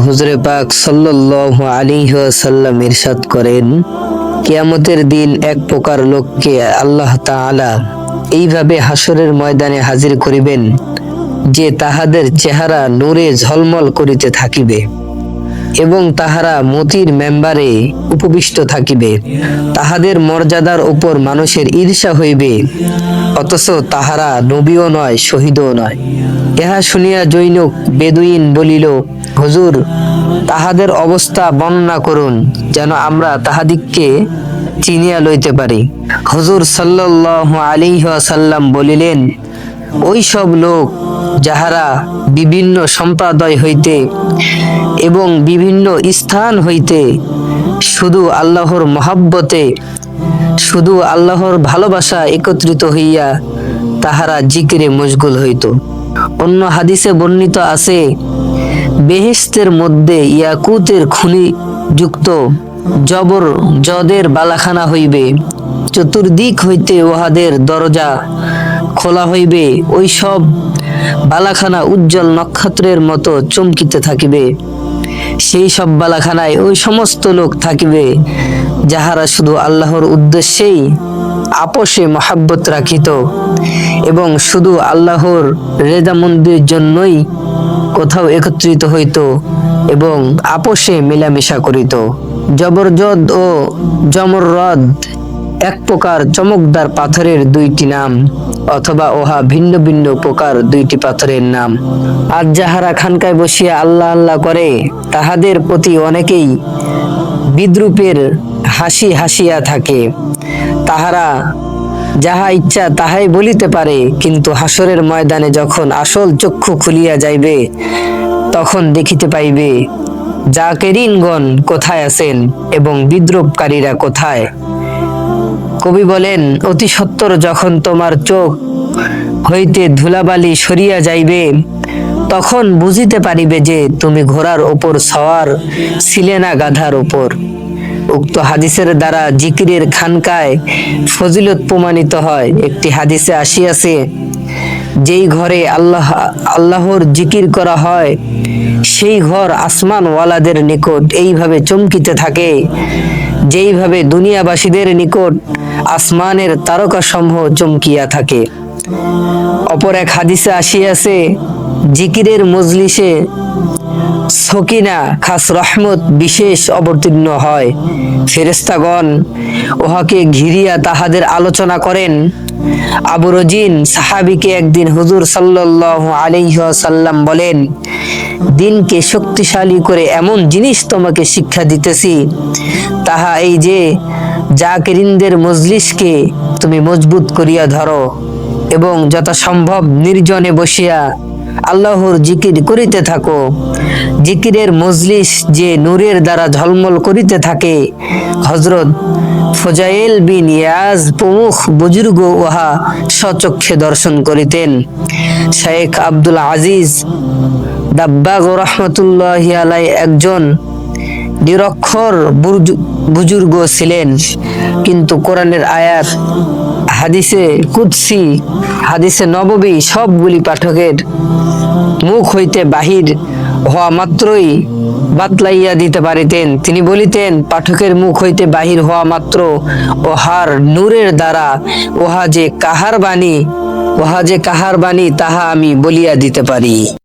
হুজরে পাক সাল্লাল্লাহু আলাইহি ওয়াসাল্লাম ইরশাদ করেন, কিয়ামতের দিন এক প্রকার লোককে আল্লাহ তাআলা এইভাবে হাসরের ময়দানে হাজির করিবেন যে তাহাদের চেহারা নূরে ঝলমল করিতে থাকিবে। এবং তাহারা মতির মেম্বারে উপবিষ্ট থাকিবে। তাহাদের মর্যাদার উপর মানুষের ঈর্ষা হইবে, অথচ তাহারা নবীও নয়, শহীদও নয়। ইহা শুনিয়া জৈনক বেদুইন বলিল, হুজুর, তাহাদের অবস্থা বর্ণনা করুন, যেন আমরা তাহাদিগকে চিনিয়া লইতে পারি। হুজুর সাল্লাল্লাহু আলাইহি ওয়াসাল্লাম বলিলেন, ওই সব লোক যাহারা বিভিন্ন সম্প্রদায় হইতে এবং বিভিন্ন স্থান হইতে শুধু আল্লাহর মহাব্বতে, শুধু আল্লাহর ভালোবাসা একত্রিত হইয়া তাহারা জিকিরে মশগুল হইত। অন্য হাদিসে বর্ণিত আছে বেহেস্তের মধ্যে ইয়াকুতের খুনি যুক্ত জবর জদের বালাখানা হইবে, চতুর্দিক হইতে উহাদের দরজা খোলা হইবে ওই সব বালাখানা উজ্জ্বল নক্ষত্রের মতো চমকিতে থাকিবে। সেই সব বালাখানায় ওই সমস্ত লোক থাকিবে, যাহারা শুধু আল্লাহর উদ্দেশ্যেই আপোষে মহাব্বত রাখিত এবং শুধু আল্লাহর রেজামন্দির জন্যই কোথাও একত্রিত হইত এবং আপোষে মেলামেশা করিত। জবরজদ ও জমররদ এক প্রকার চমকদার পাথরের দুইটি নাম। অথবা ওহা ভিন্ন ভিন্ন প্রকার দুইটি পাথরের নাম। আর যাহারা খানকায় বসিয়া আল্লাহ আল্লাহ করে, তাহাদের প্রতি অনেকেই বিদ্রুপের হাসি হাসিয়া থাকে। তাহারা যাহা ইচ্ছা তাহাই বলিতে পারে, কিন্তু হাসরের ময়দানে যখন আসল চক্ষু খুলিয়া যাইবে, তখন দেখিতে পাইবে, জাকেরিনগণ কোথায় আছেন এবং বিদ্রুপকারীরা কোথায়। কবি বলেন, অতি সত্বর যখন তোমার চোখ হইতে ধুলাবালি সরিয়া যাইবে, তখন বুঝিতে পারিবে যে তুমি ঘোড়ার ওপর সওয়ার, ছিলে না গাধার ওপর উক্ত হাদিসের দ্বারা জিকিরের খানকায় ফজিলত প্রমাণিত হয়। একটি হাদিসে আসিয়াছে যেই ঘরে আল্লাহ, আল্লাহর জিকির করা হয়, সেই ঘর আসমানওয়ালাদের নিকট এইভাবে চমকিতে থাকে, যেইভাবে দুনিয়াবাসীদের নিকট আসমানের তারকাসমূহ চমকিয়া থাকে। অপর এক হাদিসে আসিয়াছে, জিকিরের মজলিসে সকিনা খাস রহমত বিশেষ অবতীর্ণ হয়। ফেরেস্তাগণ উহাকে ঘিরিয়া তাহাদের আলোচনা করেন। আবু রজিন সাহাবিকে একদিন হুজুর সাল্লাল্লাহু আলাইহি সাল্লাম বলেন, দিনকে শক্তিশালী করে এমন জিনিস তোমাকে শিক্ষা দিতেছি। তাহা এই যে, জাকিরিনদের মজলিসকে তুমি মজবুত করিয়া ধরো এবং যথাসম্ভব নির্জনে বসিয়া আল্লাহর জিকির করিতে থাকো। জিকিরের মজলিস যে নূরের দ্বারা ঝলমল করিতে থাকে হজরত ফজাইল বিন ইয়াজ প্রমুখ বুজুর্গ উহা স্বচক্ষে দর্শন করিতেন। শেখ আব্দুল আজিজ দাব্বাগ রহমতুল্লাহ আলাই একজন নিরক্ষর বুজুর্গ ছিলেন। কিন্তু কোরআনের আয়াত, হাদিসে কুৎসি হাদিসে নববী সবগুলি পাঠকের মুখ হইতে বাহির হওয়া মাত্রই বাতলাইয়া দিতে পারিতেন। তিনি বলিতেন, পাঠকের মুখ হইতে বাহির হওয়া মাত্র ওহার নূরের দ্বারা, ওহা যে কাহার বাণী, ওহা যে কাহার বাণী তাহা আমি বলিয়া দিতে পারি।